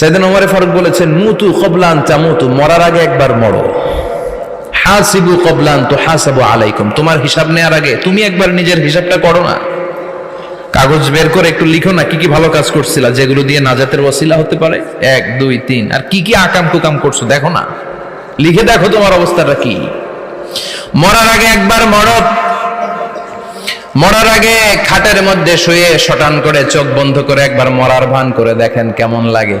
সেদিন ওমরে ফারুক বলেছেন, মুতু কবলান চামুতু মরার আগে একবার মরো। হাসিবু কবলান তো হাসাবু আলাইকুম, তোমার হিসাব নেওয়ার আগে তুমি একবার নিজের হিসাবটা করো না। কাগজ বের করে একটু লিখো না, কি কি ভালো কাজ করছিলা, যেগুলো দিয়ে নাজাতের ওসিলা হতে পারে? এক, দুই, তিন, আর কি কি আকাম কুকাম করছ, দেখো না। লিখে দেখো তোমার অবস্থাটা কি। মরার আগে একবার মরো। মরার আগে খাটের মধ্যে শুয়ে শটান করে চোখ বন্ধ করে একবার মরার ভান করে দেখেন কেমন লাগে।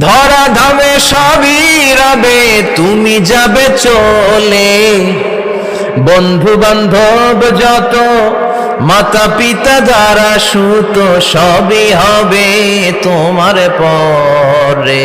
ধরা ধামে সবই রবে, তুমি যাবে চলে। বন্ধু বান্ধব যত মাতা পিতা দ্বারা সুত, সবই হবে তোমার পরে।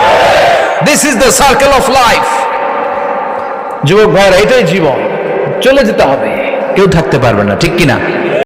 this is the circle of life যুবক ভাইয়ের এটাই জীবন। চলে যেতে হবে। কেউ থাকতে পারবে না, ঠিক কিনা?